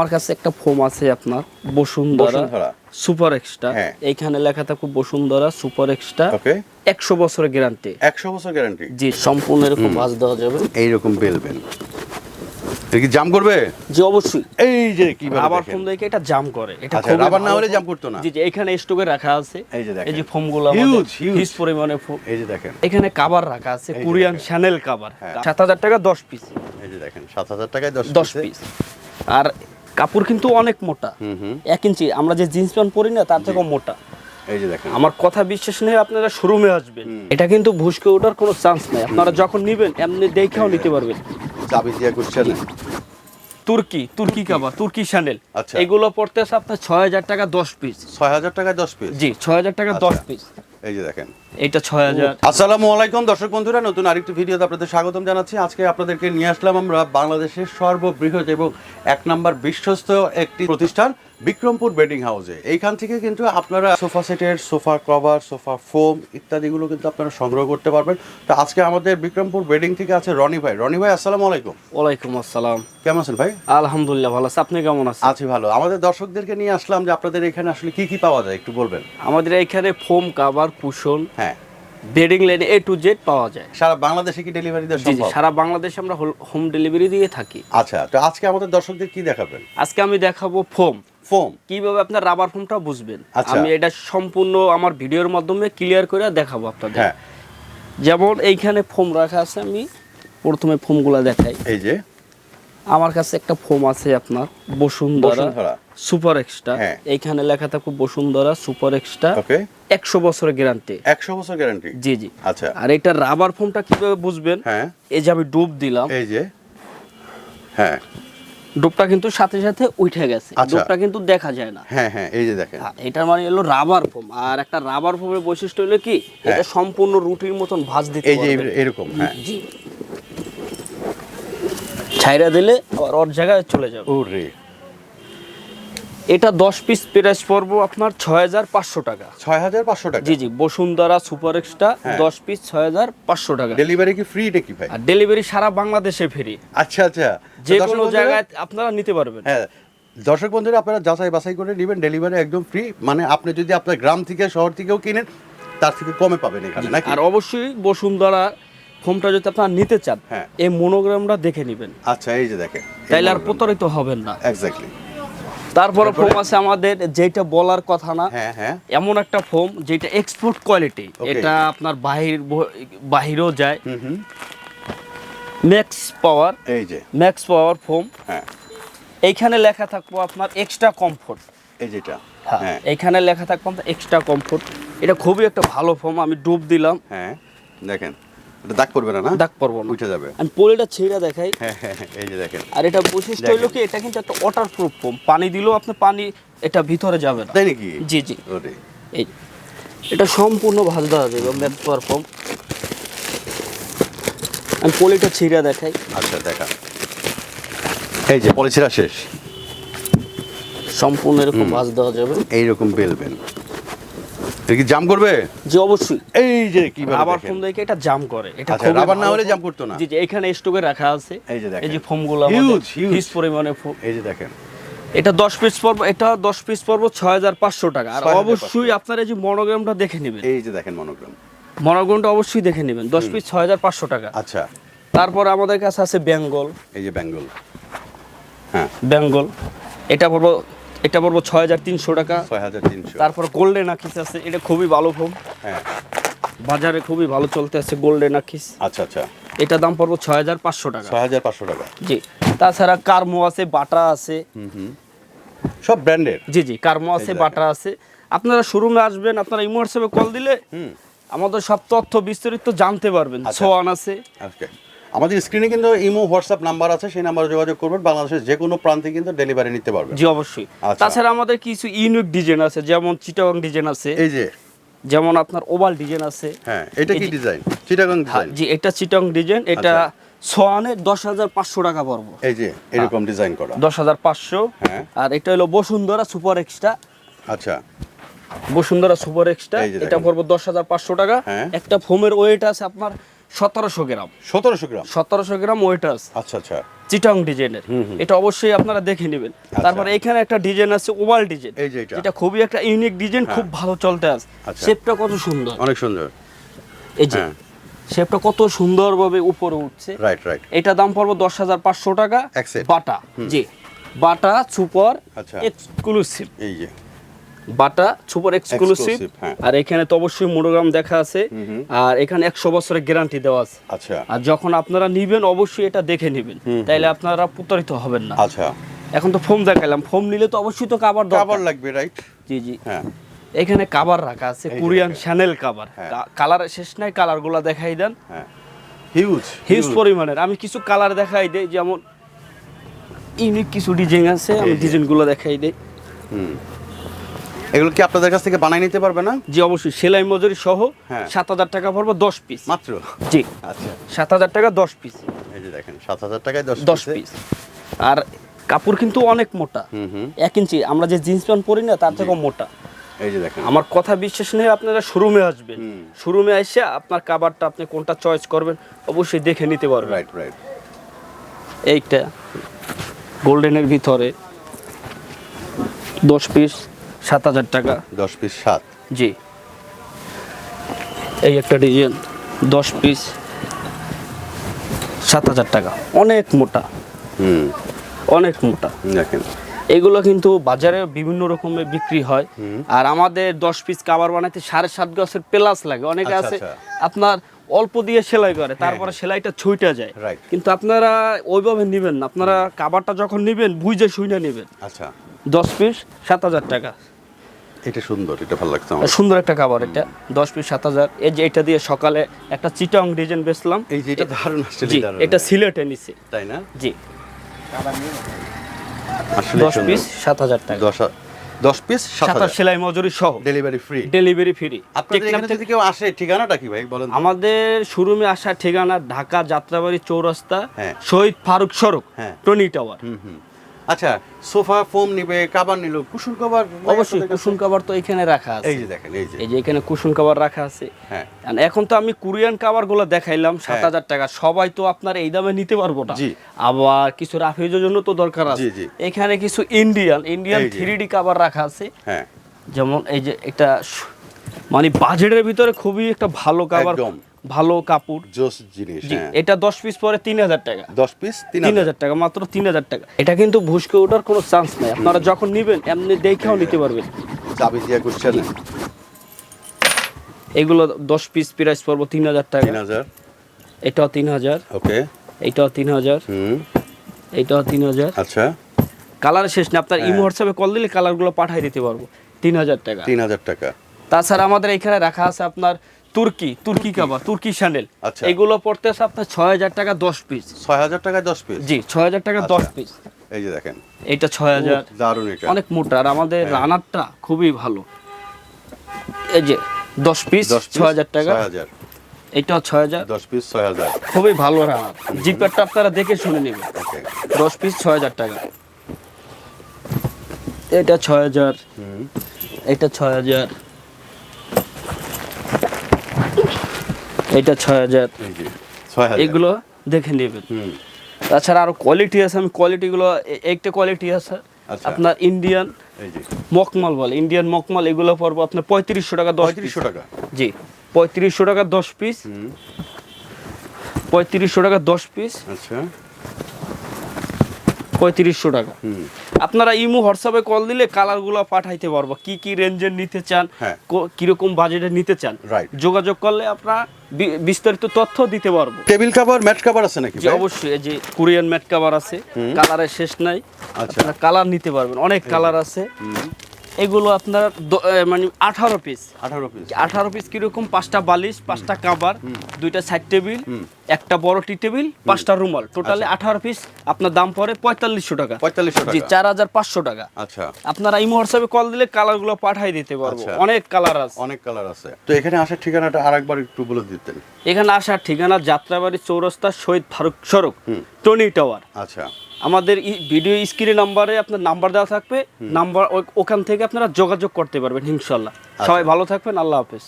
আমার কাছে একটা ফোম আছে আপনার বসুন্ধরা সুপার এক্সট্রা। হ্যাঁ। এইখানে লেখা থাকবে বসুন্ধরা সুপার এক্সট্রা। ওকে। একশো বছরের গ্যারান্টি। একশো বছর গ্যারান্টি? জি সম্পূর্ণ এরকম ভাঁজ দেওয়া যাবে। এইরকম বেলবেন। এটা কি জাম করবে? জি অবশ্যই। এই যে কি রাবার ফোম দেখে এটা জাম করে? এটা আচ্ছা, রাবার না হলে জাম করতো না? জি জি এখানে স্টকে রাখা আছে। এই যে দেখেন। এই যে ফোমগুলো huge। হিউজ পরিমাণে ফোম এই যে দেখেন। এখানে কাবার রাখা আছে কোরিয়ান। শ্যানেল। সাত হাজার টাকা দশ পিস এই যে দেখেন সাত হাজার টাকায় দশ দশ পিস আর কাপড় কিন্তু অনেক মোটা। এক ইঞ্চি আমরা যে জিন্স প্যান্ট পরি না তার থেকেও মোটা। আমার কথা বিশ্বাস নেই আপনারা শোরুমে আসবেন। এটা কিন্তু ভুসকে ওঠার কোনো চান্স নাই। আপনারা যখন নিবেন এমনি দেখেও নিতে পারবেন। চাবি দিয়ে করছেন। তুর্কি তুর্কি কাবা তুর্কি শ্যানেল আচ্ছা। এগুলো পড়তেছে আপনার ছয় হাজার টাকা দশ পিস ছয় হাজার টাকায় দশ পিস জি ছয় হাজার টাকা দশ আচ্ছা। পিস এই যে দেখেন। এইটা ছয় হাজার। আসসালামু আলাইকুম দর্শক বন্ধুরা নতুন আরেকটি ভিডিওতে আপনাদের স্বাগতম জানাচ্ছি। আজকে আপনাদেরকে নিয়ে আসলাম আমরা বাংলাদেশের সর্ববৃহৎ এবং এক নম্বর বিশ্বস্ত একটি প্রতিষ্ঠান বিক্রমপুর বেডিং হাউসে। এইখান থেকে কিন্তু আপনারা সোফা সেটের সোফা কভার সোফা ফোম ইত্যাদিগুলো কিন্তু আপনারা সংগ্রহ করতে পারবেন। তো আজকে আমাদের বিক্রমপুর বেডিং থেকে আছে রনি ভাই। রনি ভাই আসসালামু আলাইকুম। ওয়ালাইকুম আসসালাম। কেমন আছেন ভাই? আলহামদুলিল্লাহ ভালো আছে। আপনি কেমন আছেন? আছি ভালো। আমাদের দর্শকদেরকে নিয়ে আসলাম যে আপনাদের এখানে আসলে কি কি পাওয়া যায় একটু বলবেন। আমাদের এখানে ফোম কাভার কুশন হ্যাঁ। Bedding line A to Z পাওয়া যায়। সারা বাংলাদেশে কি ডেলিভারি দেওয়া সম্ভব? সারা বাংলাদেশে আমরা হোম ডেলিভারি দিয়ে থাকি। আচ্ছা তো আজকে আমাদের দর্শকদের কি দেখাবেন? আজকে আমি দেখাবো ফোম ফোম কীভাবে আপনার রাবার ফোমটা বুঝবেন? আচ্ছা। আমি এটা সম্পূর্ণ আমার ভিডিওর মাধ্যমে ক্লিয়ার করে দেখাবো আপনাদের। হ্যাঁ। যেমন এইখানে ফোম রাখা আছে আমি প্রথমে ফোমগুলো দেখাই। এই যে। আমার কাছে একটা ফোম আছে আপনার বসুন্ধরা সুপার এক্সট্রা। হ্যাঁ। এইখানে লেখা থাকবে বসুন্ধরা সুপার এক্সট্রা। একশো বছরের গ্যারান্টি। একশো বছর গ্যারান্টি? জি জি। আচ্ছা। আর এটা রাবার ফোমটা কীভাবে বুঝবেন? হ্যাঁ। এই যে আমি ডুব দিলাম। এই যে। হ্যাঁ। ডুবটা কিন্তু সাথে সাথে উঠে গেছে। আচ্ছা। ডুবটা কিন্তু দেখা যায় না। হ্যাঁ হ্যাঁ এই যে দেখেন। হ্যাঁ, এটার মানে হলো রাবার ফোম। আর একটা রাবার ফোমের বৈশিষ্ট্য হলো কি? এটা সম্পূর্ণ রুটির মতন ভাঁজ দিতে। এই যে এরকম হ্যাঁ। জি। ছাইরা দিলে আবার ওর জায়গায় চলে যাবে। ওরে। এটা দশ পিস প্রাইস পড়ব আপনার ছয় হাজার পাঁচশো টাকা। ছয় হাজার পাঁচশো টাকা? জি জি বসুন্ধরা সুপার এক্সট্রা হ্যাঁ। দশ পিস ছয় হাজার পাঁচশো টাকা। ডেলিভারি কি ফ্রি নাকি ভাই? আর ডেলিভারি সারা বাংলাদেশে ফ্রি আচ্ছা আচ্ছা। যে কোনো জায়গায় আপনারা নিতে পারবেন। হ্যাঁ দর্শক বন্ধুরা আপনারা যাচাই বাছাই করে নেবেন ডেলিভারি একদম ফ্রি মানে আপনি যদি আপনার গ্রাম থেকে শহর থেকেও কিনেন তার থেকে কমে পাবেন এখানে নাকি? আর অবশ্যই বসুন্ধরা ফোমটা যদি আপনারা নিতে চান হ্যাঁ। এই মনোগ্রামটা দেখে নেবেন। আচ্ছা এই যে দেখেন তাইলে আর প্রতারিত হবেন না। এক্স্যাক্টলি তারপরে ফোম আছে আমাদের যেটা বলার কথা না হ্যাঁ হ্যাঁ। এমন একটা ফোম যেটা এক্সপোর্ট কোয়ালিটি এটা আপনার বাহির বাহিরেও যায়। ম্যাক্স পাওয়ার এই যে। Max power foam. হ্যাঁ। এইখানে লেখা থাকব আপনার এক্সট্রা কমফোর্ট এই যেটা। হ্যাঁ এইখানে লেখা থাকব এক্সট্রা কমফোর্ট এটা খুবই একটা ভালো ফোম আমি ডুব দিলাম। হ্যাঁ দেখেন। এটা দাগ পড়বে না না? দাগ পড়ব না। উঠে যাবে। আমি পোলেটা ছেড়ে দেখাই। হ্যাঁ হ্যাঁ হ্যাঁ, এই যে দেখেন। আর এটা বৈশিষ্ট্য হলো কি এটা কিন্তু একটা ওয়াটার প্রুফ পানি দিলেও আপনি পানি এটা ভিতরে যাবে না। তাই নাকি? জি জি। ওরে। এই এটা সম্পূর্ণ ভাজ দেওয়া যাবে ম্যাথ পাওয়ার ফোম আমি পলিটা ছিঁড়ে দেখাই। আচ্ছা দেখা। এই যে পলিসিরা শেষ। সম্পূর্ণ এরকম ভাজ দেওয়া যাবে। এইরকম বেলবেন। এটা কি জাম করবে? যে অবশ্যই। এই যে কি রাবার ফোম দেখে এটা জাম করে। এটা আচ্ছা, খুবই রাবার না হলে জাম করতো না? জি জি এখানে স্টকে রাখা আছে। এই যে দেখেন। এই যে ফোমগুলো huge। হিউজ পরিমাণে ফোম এই যে দেখেন। এটা দশ পিস পড়ব এটা দশ পিস পড়ব ছয় হাজার পাঁচশো টাকা। আর অবশ্যই আপনার যে মনোগ্রামটা দেখে নেবেন। এই যে দেখেন মনোগ্রাম মনোগ্রামটা অবশ্যই দেখে নেবেন। দশ পিস ছয় হাজার পাঁচশো টাকা। আচ্ছা। তারপর আমাদের কাছে আছে বেঙ্গল। এই যে বেঙ্গল। হ্যাঁ। বেঙ্গল। এটা পড়ব এটা পড়ব ছয় হাজার তিনশো টাকা। ছয় হাজার তিনশো। তারপর গোল্ডেন আকিস আছে এটা খুবই ভালো ফোম হ্যাঁ। বাজারে খুবই ভালো চলতে আছে গোল্ডেন আকিস। আচ্ছা আচ্ছা। এটা দাম পড়ব ছয় হাজার পাঁচশো টাকা। ছয় হাজার পাঁচশো টাকা। জি তাছাড়া কার্মো আছে বাটা আছে। সব ব্র্যান্ডের? জি জি কার্মো আছে বাটা আছে। আপনারা শোরুমে আসবেন আপনারা ইমো হোয়াটসঅ্যাপে কল দিলে হুম। আমাদের সব তথ্য বিস্তারিত জানতে পারবেন। আচ্ছা। সোয়ান আছে। ওকে আমাদের স্ক্রিনে কিন্তু ইমো হোয়াটসঅ্যাপ নাম্বার আছে সেই নাম্বারে যোগাযোগ করবেন। বাংলাদেশের যে কোনো প্রান্তে কিন্তু ডেলিভারি নিতে পারবেন। জি অবশ্যই। আচ্ছা। তাছাড়া আমাদের কিছু ইউনিক ডিজাইন আছে যেমন চিটাগং ডিজাইন আছে। এই যে। যেমন আপনার ওভাল ডিজাইন আছে। হ্যাঁ এটা কি ডিজাইন চিটাগং হ্যাঁ, ডিজাইন জি এটা চিটাং ডিজাইন এটা আচ্ছা। সোয়ানের দশ হাজার পাঁচশো টাকা পড়ব। এই যে এরকম ডিজাইন করা। দশ হাজার পাঁচশো। হ্যাঁ। আর এটা হলো বসুন্ধরা সুপার এক্সট্রা আচ্ছা। বসুন্ধরা সুপার এক্সট্রা এটা। পড়ব দশ হাজার পাঁচশো টাকা। হ্যাঁ। একটা ফোমের ওয়েট আছে আপনার সতেরোশো গ্রাম। সতেরোশো গ্রাম? সতেরোশো গ্রাম ওয়েট আছে আচ্ছা আচ্ছা। চিটং ডিজাইনের। এটা অবশ্যই আপনারা দেখে নেবেন। তারপরে এখানে একটা ডিজাইন আছে ওভাল ডিজাইন। এটা। খুবই একটা ইউনিক ডিজাইন খুব ভালো চলতে আছে। আচ্ছা। শেপটা কত সুন্দর। অনেক সুন্দর। এই যে হ্যাঁ। শেপটা কত সুন্দরভাবে উপরে উঠছে। রাইট রাইট এটা দাম পড়ব দশ হাজার পাঁচশো টাকা। বাটা। জি বাটা সুপার আচ্ছা। এক্সক্লুসিভ এই যে। বাটা সুপার এক্সক্লুসিভ হ্যাঁ। আর এখানে তো অবশ্যই মোনোগ্রাম দেখা আছে। আর এখানে একশো বছরের গ্যারান্টি দেওয়া আছে। আচ্ছা। আর যখন আপনারা নিবেন অবশ্যই এটা দেখে নেবেন। তাইলে আপনারা প্রতারিত হবেন না। আচ্ছা। এখন তো ফোম দেখাইলাম। ফোম নিলে তো অবশ্যই তো কাবার কাবার লাগবে রাইট জি জি। হ্যাঁ। এখানে কাবার রাখা আছে কোরিয়ান শ্যানেল কাবার। কালার শেষ নাই কালারগুলো দেখাই দেন। হ্যাঁ। হিউজ হিউজ পরিমাণের। আমি কিছু কালার দেখাই দেই যেমন ইউনিক কিছু ডিজাইন আছে আমি। ডিজাইনগুলো দেখাই দেই। হুম। এগুলো কি আপনাদের কাছ থেকে বানাই নিতে পারবে না? জি অবশ্যই। সেলাই মজুরি সহ হ্যাঁ। সাত হাজার টাকা পড়ব দশ পিস মাত্র? জি। আচ্ছা। সাত হাজার টাকা দশ পিস এই যে দেখেন সাত হাজার টাকায় দশ দশ পিস আর কাপড় কিন্তু অনেক মোটা। এক ইঞ্চি। আমরা যে জিন্স প্যান্ট পরি না তার থেকেও মোটা। এই যে দেখেন। আমার কথা বিশ্বাস নেই আপনারা শোরুমে আসবেন। শোরুমে এসে আপনার কাবারটা আপনি কোনটা চয়েস করবেন অবশ্যই দেখে নিতে পারবেন। রাইট রাইট এইটা গোল্ডেনের ভিতরে দশ পিস সাত হাজার টাকা। দশ পিস সাত। জি। এই একটা ডিজাইন দশ পিস সাত হাজার টাকা। অনেক মোটা। হুম। অনেক মোটা। দেখেন। এগুলো কিন্তু বাজারে বিভিন্ন রকমের বিক্রি হয়। আর আমাদের দশ পিস কাবার বানাইতে সাড়ে সাত গাছের প্লাস লাগে। অনেকে আচ্ছা, আছে আচ্ছা। আপনার অল্প দিয়ে সেলাই করে তারপরে সেলাইটা ছুইটা যায়. কিন্তু আপনারা ওইভাবে নেবেন না। আপনারা কাবারটা যখন নেবেন বুঝে শুইনা নেবেন। আচ্ছা। দশ পিস সাত হাজার টাকা। এটা সুন্দর এটা ভালো লাগছে আমার। সুন্দর একটা কাবার এটা দশ পিস সাত হাজার। এই যে এটা দিয়ে সকালে একটা চিটং ডিজাইন বেচলাম। এই যে এটা দারুণ আসলে জি এটা সিলেটে নিছে। তাই না? জি। দশ পিস সাত হাজার টাকা। দশ দশ পিস সাত সাত হাজার। সেলাই মজুরি সহ। ডেলিভারি ফ্রি ডেলিভারি ফ্রি এখানে যদি কেউ আসে ঠিকানাটা কি ভাই বলেন আমাদের শোরুমে আসার ঠিকানা ঢাকা যাত্রাবাড়ি চৌরাস্তা হ্যাঁ। শহীদ ফারুক সড়ক হ্যাঁ। Tony Tower. হুম হুম। আচ্ছা সোফা ফোম নিবে কাবার নিল কুশন কভার অবশ্যই কুশন কাভার তো এখানে রাখা আছে। এই যে দেখেন এই যে। এই যে এখানে কুশন কাভার রাখা আছে। হ্যাঁ। এখন তো আমি কোরিয়ান কাভারগুলো দেখাইলাম সাত হ্যাঁ। হাজার টাকা। সবাই তো আপনার এই দামে নিতে পারব না। জি। আবার কিছু রাফিজের জন্য তো দরকার আছে। জি, জি। এখানে কিছু Indian Indian. Three D cover রাখা আছে। হ্যাঁ। যেমন এই যে স- মানে বাজেটের ভিতরে খুবই একটা ভালো কাভার একদম। ভালো কাপড়। জোস জিনিস হ্যাঁ। এটা দশ পিস পরে তিন হাজার টাকা। দশ পিস তিন হাজার। টাকা মাত্র তিন হাজার টাকা। এটা কিন্তু ভুসকে ওঠার কোনো চান্স নাই। আপনারা যখন নিবেন এমনি দেখেও নিতে পারবেন। চাবি দিয়ে করছেন? এগুলো দশ পিস প্রাইস পড়ব তিন হাজার টাকা। তিন হাজার। এটাও তিন হাজার। ওকে। এটাও তিন হাজার। হুম। এটাও তিন হাজার। আচ্ছা। কালার শেষ না আপনার হ্যাঁ। ইমো হোয়াটসঅ্যাপে কল দিলে কালারগুলো পাঠিয়ে দিতে পারব। তিন হাজার টাকা। তিন হাজার টাকা। তাছাড়া আমাদের এখানে রাখা আছে আপনার তুর্কি তুর্কি কাবা তুর্কি স্যান্ডেল আচ্ছা। এগুলো পড়তেছে আপনার ছয় হাজার টাকা দশ পিস ছয় হাজার টাকায় দশ পিস জি ছয় হাজার টাকা দশ আচ্ছা। পিস এই যে দেখেন। এটা ছয় হাজার। দারুণ এটা। অনেক মোটা আর আমাদের হ্যাঁ। রানারটা খুবই ভালো। এই যে দশ পিস ছয় হাজার টাকা। এটাও ছয় হাজার। দশ পিস ছয় হাজার। খুবই ভালো রানার। জিপারটা আপনারা দেখে শুনে নেবেন। দশ পিস ছয় হাজার টাকা। এটা ছয় হাজার। এটা ছয় হাজার। এটা ছয় হাজার। ছয় এগুলো দেখে নেবেন। তাছাড়া আরও কোয়ালিটি আছে আমি কোয়ালিটিগুলো একটা কোয়ালিটি আছে। আচ্ছা। আপনার ইন্ডিয়ান মকমাল বলে ইন্ডিয়ান মকমাল এগুলো পড়ব আপনার পঁয়ত্রিশশো টাকা দশ পঁয়ত্রিশশো টাকা। জি পঁয়ত্রিশশো টাকা দশ পিস পঁয়ত্রিশশো টাকা দশ পিস আচ্ছা। পঁয়ত্রিশশো টাকা। আপনারা ইমো হোয়াটসঅ্যাপে কল দিলে কালারগুলো পাঠাইতে পারব। কি কি রেঞ্জের নিতে চান হ্যাঁ। কো- কীরকম বাজেটে নিতে চান. যোগাযোগ করলে আপনারা বিস্তারিত তথ্য দিতে পারব। টেবিল কাভার ম্যাট কাভার আছে নাকি? অবশ্যই এই যে কোরিয়ান ম্যাট কাভার আছে কালারের শেষ নাই। আচ্ছা। কালার নিতে পারবেন অনেক কালার আছে। এগুলো আপনার মানে আঠারো পিস আঠারো পিস আঠারো পিস কীরকম? পাঁচটা বালিশ পাঁচটা কাবার দুইটা সাইড টেবিল একটা বড় টি টেবিল পাঁচটা রুমাল। টোটালি আঠারো পিস আপনার দাম পড়ে পঁয়তাল্লিশশো টাকা। পঁয়তাল্লিশশো জি চার হাজার পাঁচশো টাকা। আচ্ছা। আপনারা ইমো হোয়াটসঅ্যাপে কল দিলে কালারগুলো পাঠাই দিতে পারব। আচ্ছা। অনেক কালার আছে। অনেক কালার আছে। তো এখানে আসার ঠিকানাটা আরেকবার একটু বলে দিতেন। এখানে আসার ঠিকানা যাত্রাবাড়ি চৌরাস্তা শহীদ ফারুক সড়ক টনি টাওয়ার। আচ্ছা। আমাদের ভিডিও স্ক্রিনে নাম্বারে আপনার নাম্বার দেওয়া থাকবে। নাম্বার ওখান থেকে আপনারা যোগাযোগ করতে পারবেন ইনশাল্লাহ। সবাই ভালো থাকবেন আল্লাহ হাফেজ।